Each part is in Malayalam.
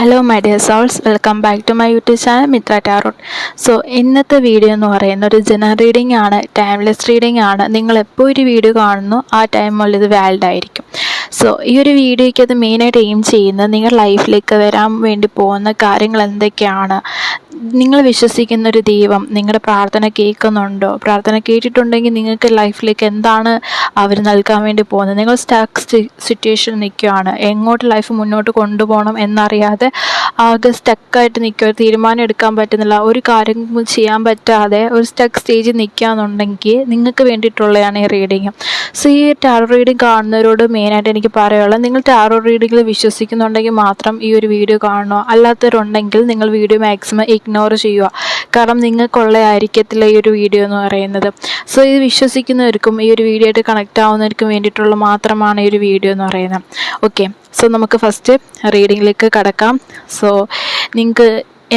Hello my dear souls welcome back to my YouTube channel Mithra tarot so ഇന്നത്തെ വീഡിയോ എന്ന് പറയുന്ന ഒരു ജനറൽ റീഡിംഗ് ആണ് ടൈംലെസ് റീഡിംഗ് ആണ്. നിങ്ങൾ എപ്പോൾ ഒരു വീഡിയോ കാണുന്നു ആ ടൈമിൽ ഇത് വാലിഡ് ആയിരിക്കും. സോ ഈ ഒരു വീഡിയോയ്ക്ക് അത് മെയിനായിട്ട് എയിം ചെയ്യുന്നത് നിങ്ങളുടെ ലൈഫിലേക്ക് വരാൻ വേണ്ടി പോകുന്ന കാര്യങ്ങൾ എന്തൊക്കെയാണ്? നിങ്ങൾ വിശ്വസിക്കുന്ന ഒരു ദൈവം നിങ്ങളുടെ പ്രാർത്ഥന കേൾക്കുന്നുണ്ടോ? പ്രാർത്ഥന കേട്ടിട്ടുണ്ടെങ്കിൽ നിങ്ങൾക്ക് ലൈഫിലേക്ക് എന്താണ് അവർ നൽകാൻ വേണ്ടി പോകുന്നത്? നിങ്ങൾ സ്റ്റക്ക് സിറ്റുവേഷൻ നിൽക്കുകയാണ്. എങ്ങോട്ട് ലൈഫ് മുന്നോട്ട് കൊണ്ടുപോകണം എന്നറിയാതെ ആകെ സ്റ്റക്കായിട്ട് നിൽക്കുക ഒരു തീരുമാനം എടുക്കാൻ പറ്റുന്നില്ല ഒരു കാര്യം ചെയ്യാൻ പറ്റാതെ ഒരു സ്റ്റക്ക് സ്റ്റേജിൽ നിൽക്കുകയെന്നുണ്ടെങ്കിൽ നിങ്ങൾക്ക് വേണ്ടിയിട്ടുള്ളതാണ് ഈ റീഡിങ് സോ ഈ ടാറോ റീഡിങ് കാണുന്നവരോട് മെയിനായിട്ട് എനിക്ക് പറയാനുള്ളത് നിങ്ങൾ ടാറോ റീഡിങ്ങിൽ വിശ്വസിക്കുന്നുണ്ടെങ്കിൽ മാത്രം ഈ ഒരു വീഡിയോ കാണണോ അല്ലാത്തവരുണ്ടെങ്കിൽ നിങ്ങൾ വീഡിയോ മാക്സിമം ഇഗ്നോർ ചെയ്യുക. കാരണം നിങ്ങൾക്കുള്ള ആയിരിക്കത്തില്ല ഈ ഒരു വീഡിയോ എന്ന് പറയുന്നത്. സോ ഇത് വിശ്വസിക്കുന്നവർക്കും ഈ ഒരു വീഡിയോ ആയിട്ട് കണക്റ്റ് ആവുന്നവർക്കും വേണ്ടിയിട്ടുള്ള മാത്രമാണ് ഈ ഒരു വീഡിയോ എന്ന് പറയുന്നത്. ഓക്കെ സോ നമുക്ക് ഫസ്റ്റ് റീഡിങ്ങിലേക്ക് കടക്കാം. സോ നിങ്ങൾക്ക്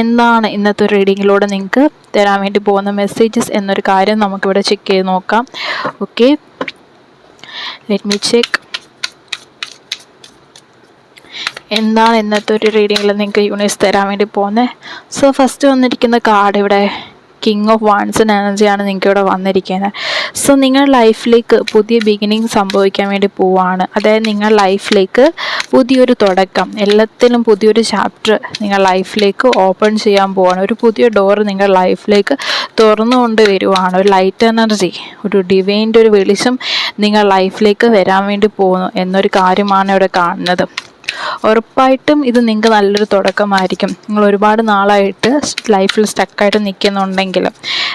എന്താണ് ഇന്നത്തെ ഒരു റീഡിങ്ങിലൂടെ നിങ്ങൾക്ക് തരാൻ വേണ്ടി പോകുന്ന മെസ്സേജസ് എന്നൊരു കാര്യം നമുക്കിവിടെ ചെക്ക് ചെയ്ത് നോക്കാം. ഓക്കെ ലെറ്റ് മീ ചെക്ക് എന്താണ് ഇന്നത്തെ ഒരു റീഡിങ്ങിൽ നിങ്ങൾക്ക് യൂണിവേഴ്സ് തരാൻ വേണ്ടി പോകുന്നത് സോ ഫസ്റ്റ് വന്നിരിക്കുന്ന കാർഡ് ഇവിടെ കിങ് ഓഫ് വാൺസ് എനർജിയാണ് നിങ്ങൾക്ക് ഇവിടെ വന്നിരിക്കുന്നത് സോ നിങ്ങൾ ലൈഫിലേക്ക് പുതിയ ബിഗിനിങ് സംഭവിക്കാൻ വേണ്ടി പോവാണ്. അതായത് നിങ്ങൾ ലൈഫിലേക്ക് പുതിയൊരു തുടക്കം എല്ലാത്തിലും പുതിയൊരു ചാപ്റ്റർ നിങ്ങൾ ലൈഫിലേക്ക് ഓപ്പൺ ചെയ്യാൻ പോവാണ്. ഒരു പുതിയ ഡോർ നിങ്ങൾ ലൈഫിലേക്ക് തുറന്നുകൊണ്ട് വരുവാണ്. ഒരു ലൈറ്റ് എനർജി ഒരു ഡിവൈന്റെ ഒരു വെളിച്ചം നിങ്ങൾ ലൈഫിലേക്ക് വരാൻ വേണ്ടി പോകുന്നു എന്നൊരു കാര്യമാണ് ഇവിടെ കാണുന്നത്. ഉറപ്പായിട്ടും ഇത് നിങ്ങൾക്ക് നല്ലൊരു തുടക്കമായിരിക്കും. നിങ്ങൾ ഒരുപാട് നാളായിട്ട് ലൈഫിൽ സ്റ്റക്കായിട്ട് നിൽക്കുന്നുണ്ടെങ്കിൽ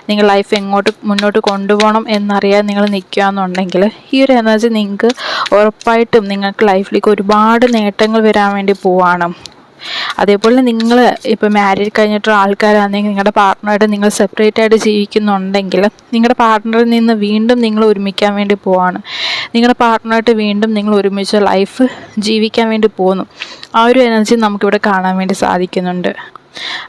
നിങ്ങൾ ലൈഫ് എങ്ങോട്ട് മുന്നോട്ട് കൊണ്ടുപോകണം എന്നറിയാൻ നിങ്ങൾ നിൽക്കുകയെന്നുണ്ടെങ്കിൽ ഈ ഒരു എനർജി നിങ്ങൾക്ക് ഉറപ്പായിട്ടും നിങ്ങൾക്ക് ലൈഫിലേക്ക് ഒരുപാട് നേട്ടങ്ങൾ വരാൻ വേണ്ടി പോവാണ്. അതേപോലെ നിങ്ങൾ ഇപ്പോൾ മാരീഡ് കഴിഞ്ഞിട്ടുള്ള ആൾക്കാരാണെങ്കിൽ നിങ്ങളുടെ പാർട്ട്ണറായിട്ട് നിങ്ങൾ സെപ്പറേറ്റ് ആയിട്ട് ജീവിക്കുന്നുണ്ടെങ്കിൽ നിങ്ങളുടെ പാർട്ട്ണറിൽ നിന്ന് വീണ്ടും നിങ്ങൾ ഒരുമിക്കാൻ വേണ്ടി പോവാണ്. നിങ്ങളുടെ പാർട്ട്ണറായിട്ട് വീണ്ടും നിങ്ങൾ ഒരുമിച്ച് ലൈഫ് ജീവിക്കാൻ വേണ്ടി പോകുന്നു. ആ ഒരു എനർജി നമുക്കിവിടെ കാണാൻ വേണ്ടി സാധിക്കുന്നുണ്ട്.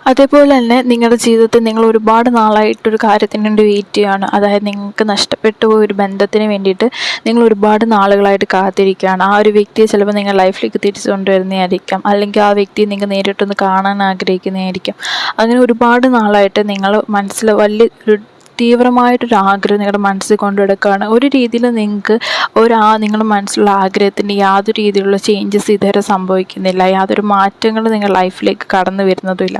അതേപോലെ തന്നെ നിങ്ങളുടെ ജീവിതത്തിൽ നിങ്ങൾ ഒരുപാട് നാളായിട്ടൊരു കാര്യത്തിന് വേണ്ടി വെയിറ്റ് ചെയ്യുകയാണ്. അതായത് നിങ്ങൾക്ക് നഷ്ടപ്പെട്ടു പോയ ഒരു ബന്ധത്തിന് വേണ്ടിയിട്ട് നിങ്ങൾ ഒരുപാട് നാളുകളായിട്ട് കാത്തിരിക്കുകയാണ്. ആ ഒരു വ്യക്തിയെ ചിലപ്പോൾ നിങ്ങൾ ലൈഫിലേക്ക് തിരിച്ചു കൊണ്ടുവരുന്നതായിരിക്കാം. അല്ലെങ്കിൽ ആ വ്യക്തിയെ നിങ്ങൾ നേരിട്ടൊന്ന് കാണാൻ ആഗ്രഹിക്കുന്നതായിരിക്കും. അങ്ങനെ ഒരുപാട് നാളായിട്ട് നിങ്ങൾ മനസ്സിൽ വലിയ ഒരു തീവ്രമായിട്ടൊരു ആഗ്രഹം നിങ്ങളുടെ മനസ്സിൽ കൊണ്ടുനടക്കുകയാണ് ഒരു രീതിയിൽ നിങ്ങൾക്ക് ഒരാ നിങ്ങളുടെ മനസ്സിലുള്ള ആഗ്രഹത്തിന്റെ യാതൊരു രീതിയിലുള്ള ചേഞ്ചസ് ഇതുവരെ സംഭവിക്കുന്നില്ല. യാതൊരു മാറ്റങ്ങളും നിങ്ങളുടെ ലൈഫിലേക്ക് കടന്നു വരുന്നതുമില്ല.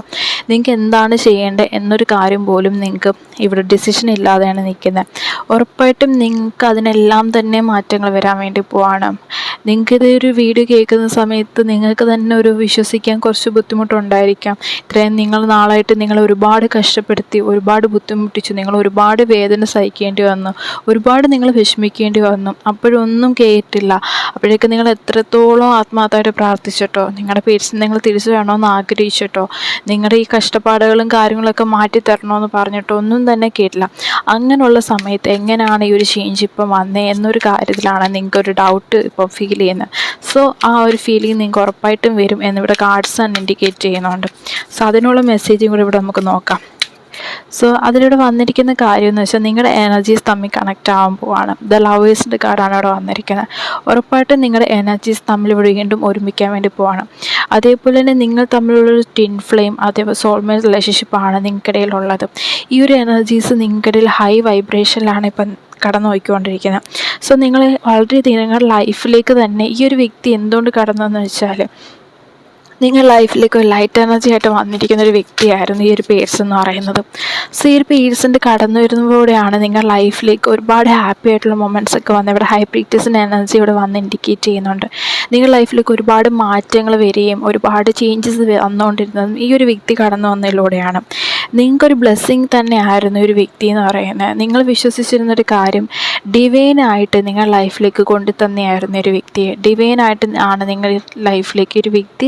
നിങ്ങൾക്ക് എന്താണ് ചെയ്യേണ്ടത് എന്നൊരു കാര്യം പോലും നിങ്ങൾക്ക് ഇവിടെ ഡിസിഷൻ ഇല്ലാതെയാണ് നിൽക്കുന്നത്. ഉറപ്പായിട്ടും നിങ്ങൾക്ക് അതിനെല്ലാം തന്നെ മാറ്റങ്ങൾ വരാൻ വേണ്ടി പോവാണ്. നിങ്ങൾക്ക് ഇതൊരു വീഡിയോ കേൾക്കുന്ന സമയത്ത് നിങ്ങൾക്ക് തന്നെ ഒരു വിശ്വസിക്കാൻ കുറച്ച് ബുദ്ധിമുട്ടുണ്ടായിരിക്കാം. ഇത്രയും നിങ്ങൾ നാളായിട്ട് നിങ്ങൾ ഒരുപാട് കഷ്ടപ്പെടുത്തി ഒരുപാട് ബുദ്ധിമുട്ടിച്ചു നിങ്ങൾ ഒരുപാട് വേദന സഹിക്കേണ്ടി വന്നു. ഒരുപാട് നിങ്ങൾ വിഷമിക്കേണ്ടി വന്നു. അപ്പോഴൊന്നും കേട്ടില്ല. അപ്പോഴേക്ക് നിങ്ങൾ എത്രത്തോളം ആത്മാർത്ഥമായിട്ട് പ്രാർത്ഥിച്ചിട്ടോ? നിങ്ങളുടെ പേഴ്സ് നിങ്ങൾ തിരിച്ചു വേണമെന്ന് ആഗ്രഹിച്ചിട്ടോ? നിങ്ങളുടെ ഈ കഷ്ടപ്പാടുകളും കാര്യങ്ങളൊക്കെ മാറ്റി തരണമെന്ന് പറഞ്ഞിട്ടോ? ഒന്നും തന്നെ കേട്ടില്ല. അങ്ങനെയുള്ള സമയത്ത് എങ്ങനെയാണ് ഈ ഒരു ചേഞ്ച് ഇപ്പം വന്നേ എന്നൊരു കാര്യത്തിലാണ് നിങ്ങൾക്കൊരു ഡൗട്ട് ഇപ്പം ഫീൽ ചെയ്യുന്നത്. സോ ആ ഒരു ഫീലിംഗ് നിങ്ങൾക്ക് ഉറപ്പായിട്ടും വരും എന്നിവിടെ കാർഡ്സ് തന്നെ ഇൻഡിക്കേറ്റ് ചെയ്യുന്നുണ്ട്. സോ അതിനുള്ള മെസ്സേജും കൂടി ഇവിടെ നമുക്ക് നോക്കാം. സോ അതിലൂടെ വന്നിരിക്കുന്ന കാര്യം എന്ന് വെച്ചാൽ നിങ്ങളുടെ എനർജീസ് തമ്മിൽ കണക്റ്റ് ആകാൻ പോവാണ്. ദ ലവേഴ്സിന്റെ കാർഡാണ് അവിടെ വന്നിരിക്കുന്നത്. ഉറപ്പായിട്ടും നിങ്ങളുടെ എനർജീസ് തമ്മിൽ വീണ്ടും ഒരുമിക്കാൻ വേണ്ടി പോവാണ്. അതേപോലെ തന്നെ നിങ്ങൾ തമ്മിലുള്ളൊരു ടിൻ ഫ്ലെയിം അതേപോലെ സോൾമേറ്റ് റിലേഷൻഷിപ്പാണ് നിങ്ങൾക്കിടയിലുള്ളത്. ഈ ഒരു എനർജീസ് നിങ്ങൾക്കിടയിൽ ഹൈ വൈബ്രേഷനിലാണ് ഇപ്പം കടന്നു സോ നിങ്ങൾ വളരെയധികം നിങ്ങളുടെ ലൈഫിലേക്ക് തന്നെ ഈ ഒരു വ്യക്തി എന്തുകൊണ്ട് കടന്നതെന്ന് വെച്ചാൽ നിങ്ങൾ ലൈഫിലേക്ക് ഒരു ലൈറ്റ് എനർജി ആയിട്ട് വന്നിരിക്കുന്ന ഒരു വ്യക്തിയായിരുന്നു ഈ ഒരു പേഴ്സ് എന്ന് പറയുന്നത്. സോ ഈ ഒരു പേഴ്സിന്റെ കടന്നു വരുന്നതോടെയാണ് നിങ്ങൾ ലൈഫിലേക്ക് ഒരുപാട് ഹാപ്പി ആയിട്ടുള്ള മൊമെന്റ്സ് ഒക്കെ വന്ന് ഇവിടെ ഹൈബ്രിറ്റീസിന്റെ എനർജി ഇവിടെ വന്ന് ഇൻഡിക്കേറ്റ് ചെയ്യുന്നുണ്ട്. നിങ്ങൾ ലൈഫിലേക്ക് ഒരുപാട് മാറ്റങ്ങൾ വരികയും ഒരുപാട് ചേഞ്ചസ് വന്നുകൊണ്ടിരുന്നതും ഈ ഒരു വ്യക്തി കടന്നു വന്നതിലൂടെയാണ്. നിങ്ങൾക്കൊരു ബ്ലെസ്സിങ് തന്നെയായിരുന്നു ഒരു വ്യക്തി എന്ന് പറയുന്നത്. നിങ്ങൾ വിശ്വസിച്ചിരുന്നൊരു കാര്യം ഡിവൈനായിട്ട് നിങ്ങൾ ലൈഫിലേക്ക് കൊണ്ടു തന്നെയായിരുന്നു ഒരു വ്യക്തിയെ ഡിവൈനായിട്ട് ആണ് നിങ്ങൾ ലൈഫിലേക്ക് ഒരു വ്യക്തി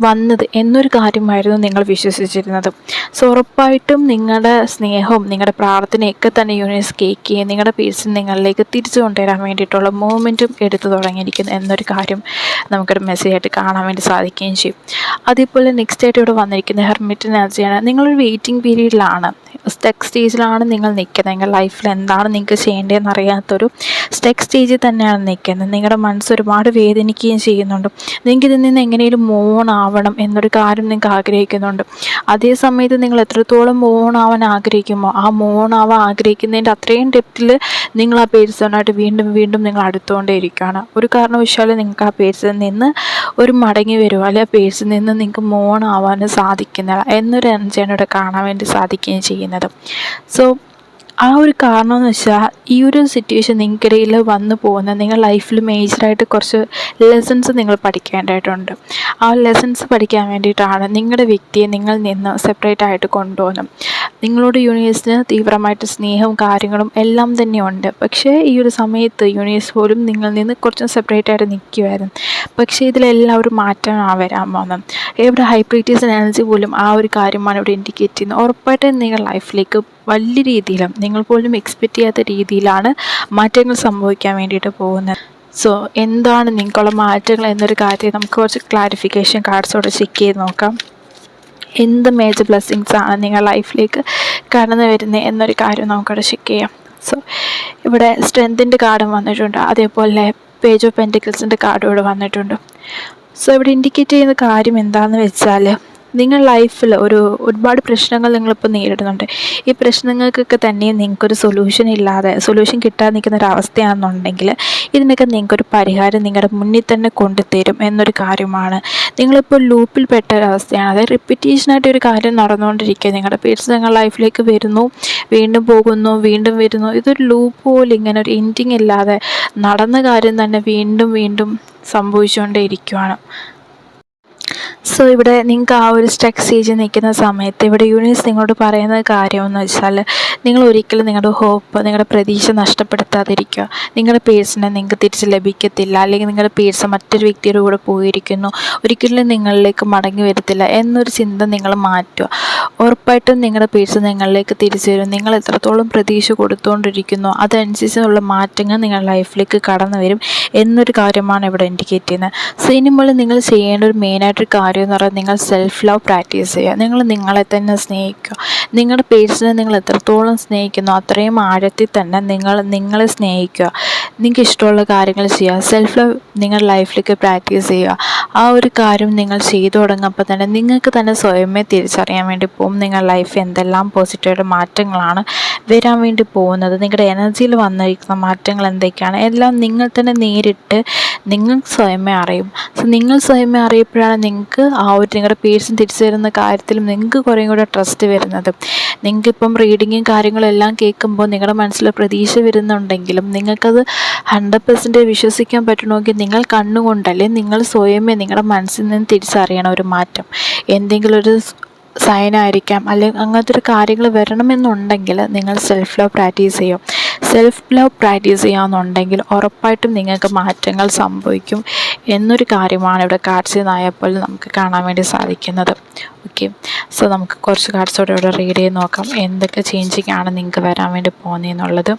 വന്നത് എന്നൊരു കാര്യമായിരുന്നു നിങ്ങൾ വിശ്വസിച്ചിരുന്നത്. സോ ഉറപ്പായിട്ടും നിങ്ങളുടെ സ്നേഹവും നിങ്ങളുടെ പ്രാർത്ഥനയൊക്കെ തന്നെ യൂണിവേഴ്സ് കേൾക്കുകയും നിങ്ങളുടെ പേഴ്സൺ നിങ്ങളിലേക്ക് തിരിച്ചു കൊണ്ടുവരാൻ വേണ്ടിയിട്ടുള്ള മൂവ്മെന്റും എടുത്തു തുടങ്ങിയിരിക്കുന്നു എന്നൊരു കാര്യം നമുക്കൊരു മെസ്സേജ് ആയിട്ട് കാണാൻ വേണ്ടി സാധിക്കുകയും ചെയ്യും. അതേപോലെ നെക്സ്റ്റ് ആയിട്ട് ഇവിടെ വന്നിരിക്കുന്ന ഹെർമിറ്റ് എനർജിയാണ്. നിങ്ങളൊരു വെയിറ്റിംഗ് പീരീഡിലാണ് സ്റ്റെക് സ്റ്റേജിലാണ് നിങ്ങൾ നിൽക്കുന്നത്. നിങ്ങളുടെ ലൈഫിൽ എന്താണ് നിങ്ങൾക്ക് ചെയ്യേണ്ടതെന്ന് അറിയാത്തൊരു സ്റ്റെക് സ്റ്റേജിൽ തന്നെയാണ് നിൽക്കുന്നത്. നിങ്ങളുടെ മനസ്സ് ഒരുപാട് വേദനിക്കുകയും ചെയ്യുന്നുണ്ട്. നിങ്ങൾക്ക് ഇതിൽ നിന്ന് എങ്ങനെയും മൂൺ ആവണം എന്നൊരു കാര്യം നിങ്ങൾക്ക് ആഗ്രഹിക്കുന്നുണ്ട്. അതേ സമയത്ത് നിങ്ങൾ എത്രത്തോളം മൂൺ ആവാൻ ആഗ്രഹിക്കുമോ ആ മൂൺ ആവാൻ ആഗ്രഹിക്കുന്നതിന്റെ അത്രയും ഡെപ്തിൽ നിങ്ങൾ ആ പേഴ്സണായിട്ട് വീണ്ടും വീണ്ടും നിങ്ങൾ അടുത്തുകൊണ്ടേ ഇരിക്കുകയാണ് ഒരു കാരണവശാലും നിങ്ങൾക്ക് ആ പേഴ്സിൽ നിന്ന് ഒരു മടങ്ങി വരുമോ അല്ലെങ്കിൽ ആ പേഴ്സിൽ നിന്ന് നിങ്ങൾക്ക് മൂൺ സാധിക്കുന്നില്ല എന്നൊരു എനർജിയാണ് ഇവിടെ കാണാൻ വേണ്ടി സാധിക്കുകയും ചെയ്യുന്നത്. സോ ആ ഒരു കാരണം എന്ന് വെച്ചാൽ ഈ ഒരു സിറ്റുവേഷൻ നിങ്ങൾക്കിടയിൽ വന്നു പോകുന്ന നിങ്ങൾ ലൈഫിൽ മേജറായിട്ട് കുറച്ച് ലെസൺസ് നിങ്ങൾ പഠിക്കേണ്ടതായിട്ടുണ്ട്. ആ ലെസൺസ് പഠിക്കാൻ വേണ്ടിയിട്ടാണ് നിങ്ങളുടെ വ്യക്തിയെ നിങ്ങൾ നിന്ന് സെപ്പറേറ്റ് ആയിട്ട് കൊണ്ടുപോകുന്നത്. നിങ്ങളോട് യൂണിവേഴ്സിന് തീവ്രമായിട്ട് സ്നേഹവും കാര്യങ്ങളും എല്ലാം തന്നെയുണ്ട് പക്ഷേ ഈ ഒരു സമയത്ത് യൂണിവേഴ്സ് പോലും നിങ്ങളിൽ നിന്ന് കുറച്ചും സെപ്പറേറ്റ് ആയിട്ട് നിൽക്കുമായിരുന്നു പക്ഷേ ഇതിലെല്ലാം ഒരു മാറ്റമാണ് വരാൻ പോകുന്നത് ഇവിടെ ഹൈപ്രീറ്റീസ് എനർജി പോലും ആ ഒരു കാര്യമാണ് ഇവിടെ ഇൻഡിക്കേറ്റ് ചെയ്യുന്നത്. ഉറപ്പായിട്ടും നിങ്ങളുടെ ലൈഫിലേക്ക് വലിയ രീതിയിലും നിങ്ങൾ പോലും എക്സ്പെക്റ്റ് ചെയ്യാത്ത രീതിയിലാണ് മാറ്റങ്ങൾ സംഭവിക്കാൻ വേണ്ടിയിട്ട് പോകുന്നത്. സോ എന്താണ് നിങ്ങൾക്കുള്ള മാറ്റങ്ങൾ എന്നൊരു കാര്യം നമുക്ക് കുറച്ച് ക്ലാരിഫിക്കേഷൻ കാർഡ്സോടെ ചെക്ക് ചെയ്ത് നോക്കാം. എന്ത് മേജർ ബ്ലെസ്സിങ്സ് ആണ് നിങ്ങൾ ലൈഫിലേക്ക് കടന്നു വരുന്നത് എന്നൊരു കാര്യം നമുക്കവിടെ ചെക്ക് ചെയ്യാം. സോ ഇവിടെ സ്ട്രെങ്തിന്റെ കാർഡും വന്നിട്ടുണ്ട്. അതേപോലെ പേജ് ഓഫ് പെന്റിക്കിൾസിന്റെ കാർഡും ഇവിടെ വന്നിട്ടുണ്ട്. സോ ഇവിടെ ഇൻഡിക്കേറ്റ് ചെയ്യുന്ന കാര്യം എന്താണെന്ന് വെച്ചാൽ നിങ്ങൾ ലൈഫിൽ ഒരു ഒരുപാട് പ്രശ്നങ്ങൾ നിങ്ങളിപ്പോൾ നേരിടുന്നുണ്ട്. ഈ പ്രശ്നങ്ങൾക്കൊക്കെ തന്നെ നിങ്ങൾക്കൊരു സൊല്യൂഷൻ ഇല്ലാതെ സൊല്യൂഷൻ കിട്ടാതെ നിൽക്കുന്ന ഒരു അവസ്ഥയാണെന്നുണ്ടെങ്കിൽ ഇതിനൊക്കെ നിങ്ങൾക്കൊരു പരിഹാരം നിങ്ങളുടെ മുന്നിൽ തന്നെ കൊണ്ടുതരും എന്നൊരു കാര്യമാണ്. നിങ്ങളിപ്പോൾ ലൂപ്പിൽ പെട്ട ഒരവസ്ഥയാണ് അതായത് റിപ്പീറ്റേഷനായിട്ട് ഒരു കാര്യം നടന്നുകൊണ്ടിരിക്കുക. നിങ്ങളുടെ പേഴ്സ് നിങ്ങളുടെ ലൈഫിലേക്ക് വരുന്നു വീണ്ടും പോകുന്നു വീണ്ടും വരുന്നു. ഇതൊരു ലൂപ്പ് പോലെ ഇങ്ങനെ ഒരു എൻഡിങ് ഇല്ലാതെ നടന്ന കാര്യം തന്നെ വീണ്ടും വീണ്ടും സംഭവിച്ചുകൊണ്ടേ ഇരിക്കുവാണ് സോ ഇവിടെ നിങ്ങൾക്ക് ആ ഒരു സ്റ്റക്ക് സ്റ്റേജിൽ നിൽക്കുന്ന സമയത്ത് ഇവിടെ യൂണിവേഴ്സ് നിങ്ങളോട് പറയുന്ന കാര്യമെന്ന് വെച്ചാൽ നിങ്ങൾ ഒരിക്കലും നിങ്ങളുടെ ഹോപ്പ് നിങ്ങളുടെ പ്രതീക്ഷ നഷ്ടപ്പെടുത്താതിരിക്കുക. നിങ്ങളുടെ പേഴ്സിനെ നിങ്ങൾക്ക് തിരിച്ച് ലഭിക്കത്തില്ല. അല്ലെങ്കിൽ നിങ്ങളുടെ പേഴ്സ് മറ്റൊരു വ്യക്തിയുടെ കൂടെ പോയിരിക്കുന്നു. ഒരിക്കലും നിങ്ങളിലേക്ക് മടങ്ങി വരത്തില്ല എന്നൊരു ചിന്ത നിങ്ങൾ മാറ്റുക. ഉറപ്പായിട്ടും നിങ്ങളുടെ പേഴ്സ് നിങ്ങളിലേക്ക് തിരിച്ചു വരും. നിങ്ങൾ എത്രത്തോളം പ്രതീക്ഷ കൊടുത്തുകൊണ്ടിരിക്കുന്നു അതനുസരിച്ചുള്ള മാറ്റങ്ങൾ നിങ്ങളുടെ ലൈഫിലേക്ക് കടന്നു വരും എന്നൊരു കാര്യമാണ് ഇവിടെ ഇൻഡിക്കേറ്റ് ചെയ്യുന്നത്. സോ ഇനി നിങ്ങൾ ചെയ്യേണ്ട ഒരു മെയിനായിട്ടൊരു കാര്യം എന്ന് പറയുന്നത് നിങ്ങൾ സെൽഫ് ലവ് പ്രാക്ടീസ് ചെയ്യുക. നിങ്ങൾ നിങ്ങളെ തന്നെ സ്നേഹിക്കുക. നിങ്ങളുടെ പേഴ്സിനെ നിങ്ങൾ എത്രത്തോളം സ്നേഹിക്കുന്നു അത്രയും ആഴത്തിൽ തന്നെ നിങ്ങൾ നിങ്ങളെ സ്നേഹിക്കുക. നിങ്ങൾക്ക് ഇഷ്ടമുള്ള കാര്യങ്ങൾ ചെയ്യുക. സെൽഫ് ലവ് നിങ്ങളുടെ ലൈഫിലേക്ക് പ്രാക്ടീസ് ചെയ്യുക. ആ ഒരു കാര്യം നിങ്ങൾ ചെയ്തു തുടങ്ങുമ്പോൾ തന്നെ നിങ്ങൾക്ക് തന്നെ സ്വയമേ തിരിച്ചറിയാൻ വേണ്ടി പോകും. നിങ്ങളുടെ ലൈഫ് എന്തെല്ലാം പോസിറ്റീവായിട്ട് മാറ്റങ്ങളാണ് വരാൻ വേണ്ടി പോകുന്നത്. നിങ്ങളുടെ എനർജിയിൽ വന്നിരിക്കുന്ന മാറ്റങ്ങൾ എന്തൊക്കെയാണ്? എല്ലാം നിങ്ങൾ തന്നെ നേരിട്ട് നിങ്ങൾ സ്വയമേ അറിയും. സോ നിങ്ങൾ സ്വയമേ അറിയപ്പോഴാണ് നിങ്ങൾക്ക് ആ ഒരു നിങ്ങളുടെ പേഴ്സൺ തിരിച്ചു വരുന്ന കാര്യത്തിലും നിങ്ങൾക്ക് കുറേ കൂടെ ട്രസ്റ്റ് വരുന്നത്. നിങ്ങൾക്കിപ്പം റീഡിങ്ങും കാര്യങ്ങളും എല്ലാം കേൾക്കുമ്പോൾ നിങ്ങളുടെ മനസ്സിൽ പ്രതീക്ഷ വരുന്നുണ്ടെങ്കിലും നിങ്ങൾക്കത് ഹൺഡ്രഡ് പെർസെന്റ് വിശ്വസിക്കാൻ പറ്റണമെങ്കിൽ നിങ്ങൾ കണ്ണുകൊണ്ടല്ലേ നിങ്ങൾ സ്വയമേ നിങ്ങളുടെ മനസ്സിൽ നിന്ന് തിരിച്ചറിയണം ഒരു മാറ്റം. എന്തെങ്കിലും ഒരു സൈനായിരിക്കാം അല്ലെങ്കിൽ അങ്ങനത്തെ ഒരു കാര്യങ്ങൾ വരണമെന്നുണ്ടെങ്കിൽ നിങ്ങൾ സെൽഫ് ലവ് പ്രാക്ടീസ് ചെയ്യും. സെൽഫ് ലവ് പ്രാക്ടീസ് ചെയ്യാമെന്നുണ്ടെങ്കിൽ ഉറപ്പായിട്ടും നിങ്ങൾക്ക് മാറ്റങ്ങൾ സംഭവിക്കും എന്നൊരു കാര്യമാണ് ഇവിടെ കാർഡ്സിൽ നിന്നായപ്പോൾ നമുക്ക് കാണാൻ വേണ്ടി സാധിക്കുന്നത്. ഓക്കെ. സോ നമുക്ക് കുറച്ച് കാർഡ്സോടെ ഇവിടെ റീഡ് ചെയ്ത് നോക്കാം. എന്തൊക്കെ ചേഞ്ചിങ് ആണ് നിങ്ങൾക്ക് വരാൻ വേണ്ടി പോകുന്നതെന്നുള്ളത്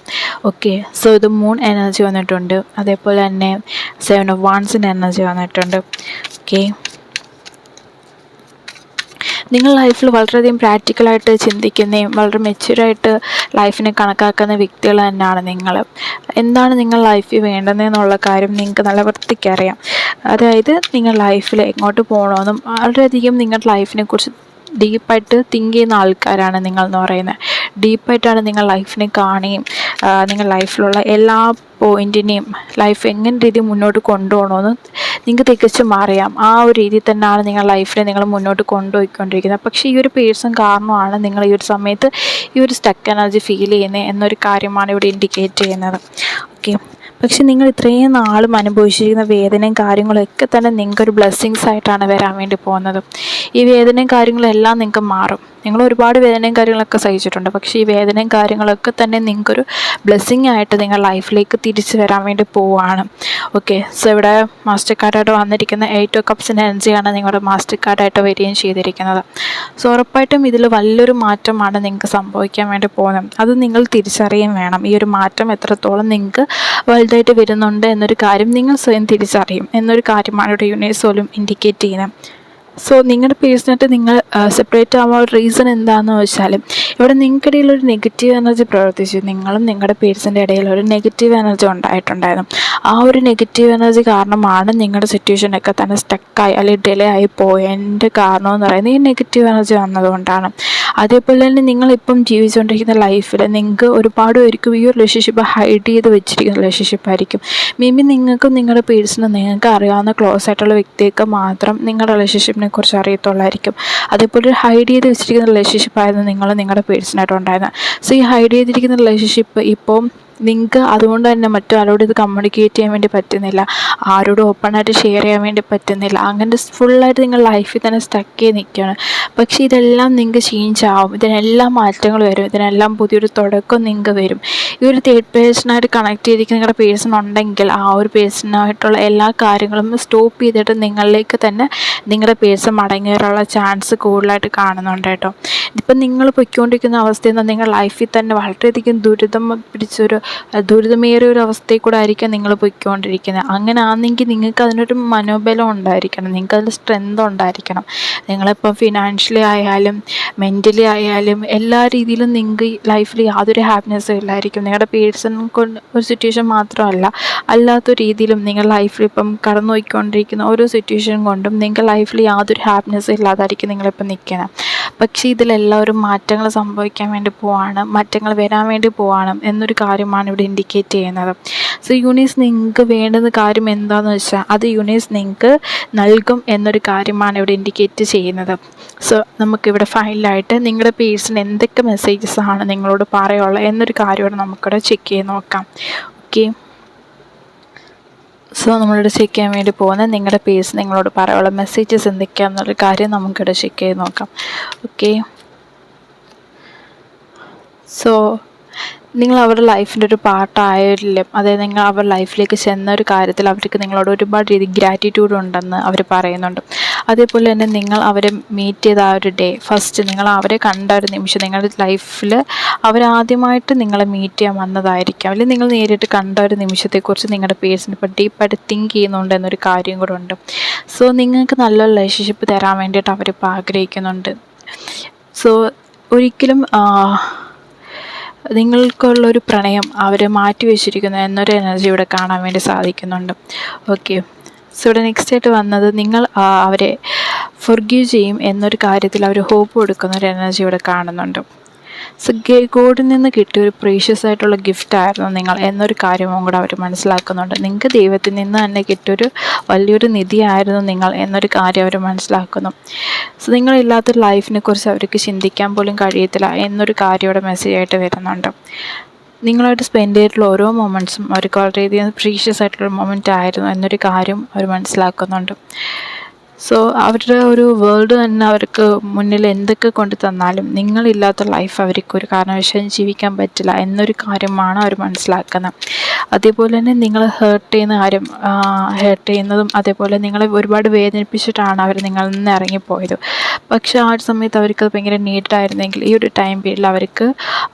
ഓക്കെ. സോ ഇത് മൂൺ എനർജി വന്നിട്ടുണ്ട്. അതേപോലെ തന്നെ സെവൻ ഓഫ് വാൺസിന്റെ എനർജി വന്നിട്ടുണ്ട്. ഓക്കെ. നിങ്ങൾ ലൈഫിൽ വളരെയധികം പ്രാക്ടിക്കലായിട്ട് ചിന്തിക്കുന്നതും വളരെ മെച്യൂറായിട്ട് ലൈഫിനെ കണക്കാക്കുന്ന വ്യക്തികൾ തന്നെയാണ് നിങ്ങൾ. എന്താണ് നിങ്ങൾ ലൈഫിൽ വേണ്ടതെന്നുള്ള കാര്യം നിങ്ങൾക്ക് നല്ല വൃത്തിക്കറിയാം അതായത് നിങ്ങൾ ലൈഫിൽ എങ്ങോട്ട് പോകണമെന്നും വളരെയധികം നിങ്ങളുടെ ലൈഫിനെ കുറിച്ച് ഡീപ്പായിട്ട് തിങ്ക് ചെയ്യുന്ന ആൾക്കാരാണ് നിങ്ങൾ എന്ന് പറയുന്നത്. ഡീപ്പായിട്ടാണ് നിങ്ങൾ ലൈഫിനെ കാണുകയും നിങ്ങൾ ലൈഫിലുള്ള എല്ലാ പോയിന്റിനെയും ലൈഫ് എങ്ങനെ രീതി മുന്നോട്ട് കൊണ്ടുപോകണമെന്ന് നിങ്ങൾക്ക് തികച്ചും അറിയാം. ആ ഒരു രീതിയിൽ തന്നെയാണ് നിങ്ങൾ ലൈഫിനെ നിങ്ങൾ മുന്നോട്ട് കൊണ്ടുപോയിക്കൊണ്ടിരിക്കുന്നത്. പക്ഷേ ഈ ഒരു പേഴ്സൺ കാരണമാണ് നിങ്ങൾ ഈ ഒരു സമയത്ത് ഈ ഒരു സ്റ്റക്ക് എനർജി ഫീൽ ചെയ്യുന്നത് എന്നൊരു കാര്യമാണ് ഇവിടെ ഇൻഡിക്കേറ്റ് ചെയ്യുന്നത്. ഓക്കെ പക്ഷെ നിങ്ങൾ ഇത്രയും നാളും അനുഭവിച്ചിരിക്കുന്ന വേദനയും കാര്യങ്ങളും ഒക്കെ തന്നെ നിങ്ങൾക്കൊരു ബ്ലെസ്സിങ്സ് ആയിട്ടാണ് വരാൻ വേണ്ടി പോകുന്നത്. ഈ വേദനയും കാര്യങ്ങളും എല്ലാം നിങ്ങൾക്ക് മാറും. നിങ്ങൾ ഒരുപാട് വേദനയും കാര്യങ്ങളൊക്കെ സഹിച്ചിട്ടുണ്ട്. പക്ഷേ ഈ വേദനയും കാര്യങ്ങളൊക്കെ തന്നെ നിങ്ങൾക്കൊരു ബ്ലെസ്സിങ് ആയിട്ട് നിങ്ങൾ ലൈഫിലേക്ക് തിരിച്ചു വരാൻ വേണ്ടി പോവുകയാണ് ഓക്കെ സോ ഇവിടെ മാസ്റ്റർ കാർഡായിട്ട് വന്നിരിക്കുന്ന എയ്റ്റ് കപ്സിന്റെ എനർജിയാണ് നിങ്ങളുടെ മാസ്റ്റർ കാർഡായിട്ട് വരികയും ചെയ്തിരിക്കുന്നത്. സോ ഉറപ്പായിട്ടും ഇതിൽ വലിയൊരു മാറ്റമാണ് നിങ്ങൾക്ക് സംഭവിക്കാൻ വേണ്ടി പോകുന്നത്. അത് നിങ്ങൾ തിരിച്ചറിയുകയും വേണം. ഈ ഒരു മാറ്റം എത്രത്തോളം നിങ്ങൾക്ക് വലുതായിട്ട് വരുന്നുണ്ട് എന്നൊരു കാര്യം നിങ്ങൾ സ്വയം തിരിച്ചറിയും. എന്നൊരു കാര്യമാണ് ഇവിടെ യൂണിവേഴ്സ് പോലും ഇൻഡിക്കേറ്റ് ചെയ്യുന്നത്. സോ നിങ്ങളുടെ പേഴ്സണായിട്ട് നിങ്ങൾ സെപ്പറേറ്റ് ആവാൻ റീസൺ എന്താണെന്ന് വെച്ചാൽ ഇവിടെ നിങ്ങൾക്കിടയിൽ ഒരു നെഗറ്റീവ് എനർജി പ്രവർത്തിച്ചു. നിങ്ങളും നിങ്ങളുടെ പേഴ്സന്റെ ഇടയിൽ ഒരു നെഗറ്റീവ് എനർജി ഉണ്ടായിട്ടുണ്ടായിരുന്നു. ആ ഒരു നെഗറ്റീവ് എനർജി കാരണമാണ് നിങ്ങളുടെ സിറ്റുവേഷനൊക്കെ തന്നെ സ്റ്റക്കായി അല്ലെങ്കിൽ ഡിലേ ആയി പോയതിന്റെ കാരണം എന്ന് പറയുന്നത് ഈ നെഗറ്റീവ് എനർജി വന്നതുകൊണ്ടാണ്. അതേപോലെ തന്നെ നിങ്ങളിപ്പം ജീവിച്ചുകൊണ്ടിരിക്കുന്ന ലൈഫിൽ നിങ്ങൾക്ക് ഒരുപാട് പേർക്കും ഈ ഒരു റിലേഷൻഷിപ്പ് ഹൈഡ് ചെയ്ത് വെച്ചിരിക്കുന്ന റിലേഷൻഷിപ്പ് ആയിരിക്കും. മേ ബി നിങ്ങൾക്കും നിങ്ങളുടെ പേഴ്സണും നിങ്ങൾക്ക് അറിയാവുന്ന ക്ലോസ് ആയിട്ടുള്ള വ്യക്തിയൊക്കെ മാത്രം നിങ്ങളുടെ റിലേഷൻഷിപ്പിനെ കുറിച്ച് അറിയത്തുള്ളായിരിക്കും. അതേപോലെ ഒരു ഹൈഡ് ചെയ്ത് വെച്ചിരിക്കുന്ന റിലേഷൻഷിപ്പ് ആയിരുന്നു നിങ്ങൾ നിങ്ങളുടെ പേഴ്സണായിട്ട് ഉണ്ടായിരുന്നത്. സോ ഈ ഹൈഡ് ചെയ്തിരിക്കുന്ന റിലേഷൻഷിപ്പ് ഇപ്പം നിങ്ങൾക്ക് അതുകൊണ്ട് തന്നെ മറ്റൊരാളോട് ഇത് കമ്മ്യൂണിക്കേറ്റ് ചെയ്യാൻ വേണ്ടി പറ്റുന്നില്ല. ആരോടും ഓപ്പണായിട്ട് ഷെയർ ചെയ്യാൻ വേണ്ടി പറ്റുന്നില്ല. അങ്ങനെ ഫുള്ളായിട്ട് നിങ്ങൾ ലൈഫിൽ തന്നെ സ്റ്റക്ക് ചെയ്ത് നിൽക്കുകയാണ് പക്ഷേ ഇതെല്ലാം നിങ്ങൾക്ക് ചേഞ്ച് ആവും. ഇതിനെല്ലാം മാറ്റങ്ങൾ വരും. ഇതിനെല്ലാം പുതിയൊരു തുടക്കം നിങ്ങൾക്ക് വരും. ഈ ഒരു തേർഡ് പേഴ്സണായിട്ട് കണക്ട് ചെയ്തിരിക്കുന്ന നിങ്ങളുടെ പേഴ്സൺ ഉണ്ടെങ്കിൽ ആ ഒരു പേഴ്സണായിട്ടുള്ള എല്ലാ കാര്യങ്ങളും സ്റ്റോപ്പ് ചെയ്തിട്ട് നിങ്ങളിലേക്ക് തന്നെ നിങ്ങളുടെ പേഴ്സൺ മടങ്ങി വരാനുള്ള ചാൻസ് കൂടുതലായിട്ട് കാണുന്നുണ്ട് കേട്ടോ. ഇപ്പം നിങ്ങൾ പൊയ്ക്കൊണ്ടിരിക്കുന്ന അവസ്ഥയിൽ നിന്ന് നിങ്ങൾ ലൈഫിൽ തന്നെ വളരെയധികം ദുരിതം പിടിച്ചൊരു ദുരിതമേറിയ ഒരു അവസ്ഥയിൽ കൂടെ ആയിരിക്കാം നിങ്ങൾ പൊയ്ക്കൊണ്ടിരിക്കുന്നത്. അങ്ങനെ ആണെങ്കിൽ നിങ്ങൾക്ക് അതിനൊരു മനോബലം ഉണ്ടായിരിക്കണം. നിങ്ങൾക്ക് അതിൽ സ്ട്രെങ്ത് ഉണ്ടായിരിക്കണം. നിങ്ങളിപ്പോൾ ഫിനാൻഷ്യലി ആയാലും മെന്റലി ആയാലും എല്ലാ രീതിയിലും നിങ്ങൾക്ക് ലൈഫിൽ യാതൊരു ഹാപ്പിനെസ്സും ഇല്ലായിരിക്കും. നിങ്ങളുടെ പേഴ്സണൽ കൊണ്ട് ഒരു സിറ്റുവേഷൻ മാത്രമല്ല അല്ലാത്ത രീതിയിലും നിങ്ങൾ ലൈഫിൽ ഇപ്പം കടന്നു പോയിക്കൊണ്ടിരിക്കുന്ന ഓരോ സിറ്റുവേഷൻ കൊണ്ടും നിങ്ങൾക്ക് ലൈഫിൽ യാതൊരു ഹാപ്പിനെസ്സും ഇല്ലാതായിരിക്കും നിങ്ങളിപ്പോൾ നിൽക്കണം പക്ഷേ ഇതിലെല്ലാം ഒരു മാറ്റങ്ങൾ സംഭവിക്കാൻ വേണ്ടി പോവാണ് മാറ്റങ്ങൾ വരാൻ വേണ്ടി പോവാണ് എന്നൊരു കാര്യമാണ് ഇവിടെ ഇൻഡിക്കേറ്റ് ചെയ്യുന്നത്. സോ യൂണീസ് നിങ്ങൾക്ക് വേണ്ടുന്ന കാര്യം എന്താണെന്ന് വെച്ചാൽ അത് യൂണീസ് നിങ്ങൾക്ക് നൽകും എന്നൊരു കാര്യമാണ് ഇവിടെ ഇൻഡിക്കേറ്റ് ചെയ്യുന്നത്. സോ നമുക്കിവിടെ ഫൈനലായിട്ട് നിങ്ങളുടെ പേഴ്സിന് എന്തൊക്കെ മെസ്സേജസ് ആണ് നിങ്ങളോട് പറയുള്ളത് എന്നൊരു കാര്യമാണ് നമുക്കിവിടെ ചെക്ക് ചെയ്ത് നോക്കാം. ഓക്കെ സോ നമ്മളിവിടെ ചെക്ക് ചെയ്യാൻ വേണ്ടി പോകുന്നത് നിങ്ങളുടെ പേഴ്സ് നിങ്ങളോട് പറയാനുള്ള മെസ്സേജസ് എന്തൊക്കെയാണെന്നുള്ള കാര്യം നമുക്കിവിടെ ചെക്ക് ചെയ്ത് നോക്കാം. ഓക്കെ സോ നിങ്ങൾ അവരുടെ ലൈഫിന്റെ ഒരു പാർട്ടായാലും അതായത് നിങ്ങൾ അവരുടെ ലൈഫിലേക്ക് ചെന്ന ഒരു കാര്യത്തിൽ അവർക്ക് നിങ്ങളോട് ഒരുപാട് രീതി ഗ്രാറ്റിറ്റ്യൂഡ് ഉണ്ടെന്ന് അവർ പറയുന്നുണ്ട്. അതേപോലെ തന്നെ നിങ്ങൾ അവരെ മീറ്റ് ചെയ്ത ആ ഒരു ഡേ ഫസ്റ്റ് നിങ്ങൾ അവരെ കണ്ട ഒരു നിമിഷം നിങ്ങളുടെ ലൈഫിൽ അവരാദ്യമായിട്ട് നിങ്ങളെ മീറ്റ് ചെയ്യാൻ വന്നതായിരിക്കാം. അല്ലെങ്കിൽ നിങ്ങൾ നേരിട്ട് കണ്ട ഒരു നിമിഷത്തെക്കുറിച്ച് നിങ്ങളുടെ പേഴ്സിനെ ഇപ്പോൾ ഡീപ്പായിട്ട് തിങ്ക് ചെയ്യുന്നുണ്ട് എന്നൊരു കാര്യം കൂടെ ഉണ്ട്. സോ നിങ്ങൾക്ക് നല്ലൊരു റിലേഷൻഷിപ്പ് തരാൻ വേണ്ടിയിട്ട് അവരിപ്പോൾ ആഗ്രഹിക്കുന്നുണ്ട്. സോ ഒരിക്കലും നിങ്ങൾക്കുള്ളൊരു പ്രണയം അവർ മാറ്റി വെച്ചിരിക്കുന്നു എന്നൊരു എനർജി ഇവിടെ കാണാൻ വേണ്ടി സാധിക്കുന്നുണ്ട്. ഓക്കെ സോ ഇവിടെ നെക്സ്റ്റ് ആയിട്ട് വന്നത് നിങ്ങൾ അവരെ ഫൊർഗീവ് ചെയ്യും എന്നൊരു കാര്യത്തിൽ അവർ ഹോപ്പ് കൊടുക്കുന്ന ഒരു എനർജി ഇവിടെ കാണുന്നുണ്ട്. സോ ഗോഡിൽ നിന്ന് കിട്ടിയ ഒരു പ്രീഷ്യസ് ആയിട്ടുള്ള ഗിഫ്റ്റ് ആയിരുന്നു നിങ്ങൾ എന്നൊരു കാര്യവും കൂടെ അവർ മനസ്സിലാക്കുന്നുണ്ട്. നിങ്ങൾക്ക് ദൈവത്തിൽ നിന്ന് തന്നെ കിട്ടിയൊരു വലിയൊരു നിധിയായിരുന്നു നിങ്ങൾ എന്നൊരു കാര്യം അവർ മനസ്സിലാക്കുന്നു. സോ നിങ്ങളില്ലാത്തൊരു ലൈഫിനെ കുറിച്ച് അവർക്ക് ചിന്തിക്കാൻ പോലും കഴിയത്തില്ല എന്നൊരു കാര്യം ഇവിടെ മെസ്സേജ് ആയിട്ട് വരുന്നുണ്ട്. നിങ്ങളായിട്ട് സ്പെൻഡ് ചെയ്തിട്ടുള്ള ഓരോ മൊമെന്റ്സും അവർക്ക് വളരെയധികം പ്രീഷ്യസ് ആയിട്ടുള്ള മൊമെന്റ് ആയിരുന്നു എന്നൊരു കാര്യം അവർ മനസ്സിലാക്കുന്നുണ്ട്. സോ അവരുടെ ഒരു വേൾഡ് തന്നെ അവർക്ക് മുന്നിൽ എന്തൊക്കെ കൊണ്ടു തന്നാലും നിങ്ങളില്ലാത്ത ലൈഫ് അവർക്ക് ഒരു കാരണവശാലും ജീവിക്കാൻ പറ്റില്ല എന്നൊരു കാര്യമാണ് അവർ മനസ്സിലാക്കുന്നത്. അതേപോലെ തന്നെ നിങ്ങൾ ഹേർട്ട് ചെയ്യുന്ന കാര്യം ഹേർട്ട് ചെയ്യുന്നതും അതേപോലെ നിങ്ങളെ ഒരുപാട് വേദനിപ്പിച്ചിട്ടാണ് അവർ നിങ്ങളിൽ നിന്ന് ഇറങ്ങിപ്പോയത്. പക്ഷേ ആ ഒരു സമയത്ത് അവർക്ക് ഭയങ്കര നീഡായിരുന്നെങ്കിൽ ഈ ഒരു ടൈം പീരീഡിൽ അവർക്ക്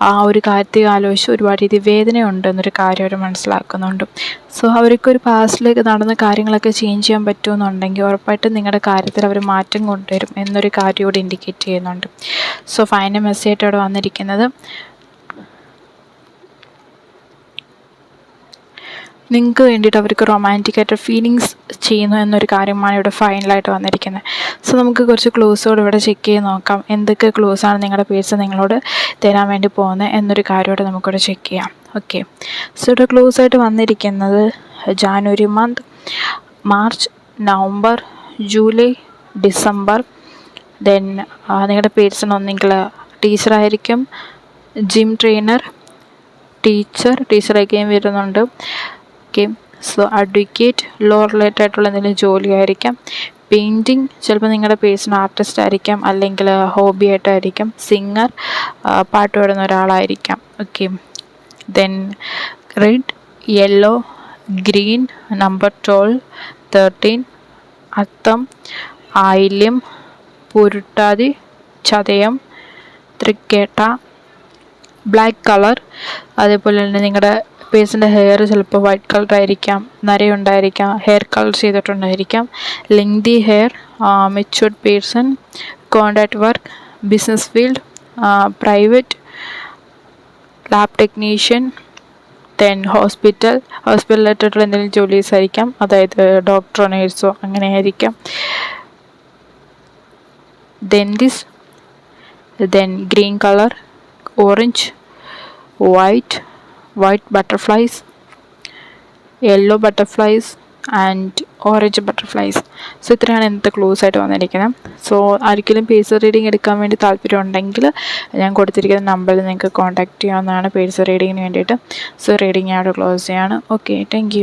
ആ ഒരു കാര്യത്തെ ആലോചിച്ച് ഒരുപാട് രീതി വേദനയുണ്ട് എന്നൊരു കാര്യം അവർ മനസ്സിലാക്കുന്നുണ്ട്. സോ അവർക്കൊരു പാസ്റ്റിലേക്ക് നടന്ന കാര്യങ്ങളൊക്കെ ചേഞ്ച് ചെയ്യാൻ പറ്റുമെന്നുണ്ടെങ്കിൽ ഉറപ്പായിട്ടും നിങ്ങളുടെ കാര്യത്തിൽ അവർ മാറ്റം കൊണ്ടുവരും എന്നൊരു കാര്യം ഇൻഡിക്കേറ്റ് ചെയ്യുന്നുണ്ട്. സോ ഫൈനൽ മെസ്സേജ് ഇവിടെ വന്നിരിക്കുന്നത് നിങ്ങൾക്ക് വേണ്ടിയിട്ട് അവർക്ക് റൊമാന്റിക് ആയിട്ട് ഫീലിങ്സ് ചെയ്യുന്നു എന്നൊരു കാര്യമാണ് ഇവിടെ ഫൈനലായിട്ട് വന്നിരിക്കുന്നത്. സോ നമുക്ക് കുറച്ച് ക്ലൂസുകൾ ഇവിടെ ചെക്ക് ചെയ്ത് നോക്കാം. എന്തൊക്കെ ക്ലൂസാണ് നിങ്ങളുടെ പേഴ്സ് നിങ്ങളോട് തരാൻ വേണ്ടി പോകുന്നത് എന്നൊരു കാര്യമായിട്ട് നമുക്കിവിടെ ചെക്ക് ചെയ്യാം. ഓക്കെ സോ ഇവിടെ ക്ലൂസ് ആയിട്ട് വന്നിരിക്കുന്നത് January month March November July December then നിങ്ങളുടെ പേഴ്സൺ ഒന്നെങ്കിൽ ടീച്ചറായിരിക്കും ജിം ട്രെയിനർ ടീച്ചർ ടീച്ചറായിരിക്കും വരുന്നുണ്ട്. Okay. So advocate law related ആയിട്ടുള്ള എന്തെങ്കിലും ജോലിയായിരിക്കാം പെയിന്റിങ് ചിലപ്പോൾ നിങ്ങളുടെ പേഴ്സണൽ ആർട്ടിസ്റ്റ് ആയിരിക്കാം അല്ലെങ്കിൽ ഹോബി ആയിട്ടായിരിക്കാം. സിംഗർ പാട്ട് പാടുന്ന ഒരാളായിരിക്കാം. Okay. Then red yellow green number twelve thirteen Atham Ayilyam Puruttathi Chathayam Thrikketta black colour അതേപോലെ തന്നെ നിങ്ങളുടെ പേഴ്സിന്റെ ഹെയർ ചിലപ്പോൾ വൈറ്റ് കളർ ആയിരിക്കാം നരയുണ്ടായിരിക്കാം hair colour ചെയ്തിട്ടുണ്ടായിരിക്കാം. Lengthy hair matured person contact work business field private lab technician then hospital ഹോസ്പിറ്റലായിട്ടുള്ള എന്തെങ്കിലും ജോലീസ് ആയിരിക്കാം അതായത് ഡോക്ടറോ നേഴ്സോ അങ്ങനെ ആയിരിക്കാം. Dentist then green colour orange white white butterflies yellow butterflies and orange butterflies so ഇത്രയാണ് ഇന്നത്തെ ക്ലോസ് ആയിട്ട് വന്നിരിക്കുന്നത്. സോ ആർക്കെങ്കിലും പേഴ്സ് റീഡിംഗ് എടുക്കാൻ വേണ്ടി താല്പര്യം ഉണ്ടെങ്കിൽ ഞാൻ കൊടുത്തിരിക്കുന്ന നമ്പറിൽ നിങ്ങൾക്ക് കോൺടാക്റ്റ് ചെയ്യാവുന്നതാണ് പേഴ്സ് റീഡിങ്ങിന് വേണ്ടിയിട്ട്. സോ റീഡിംഗ് അവിടെ ക്ലോസ് ചെയ്യാണ്. Okay thank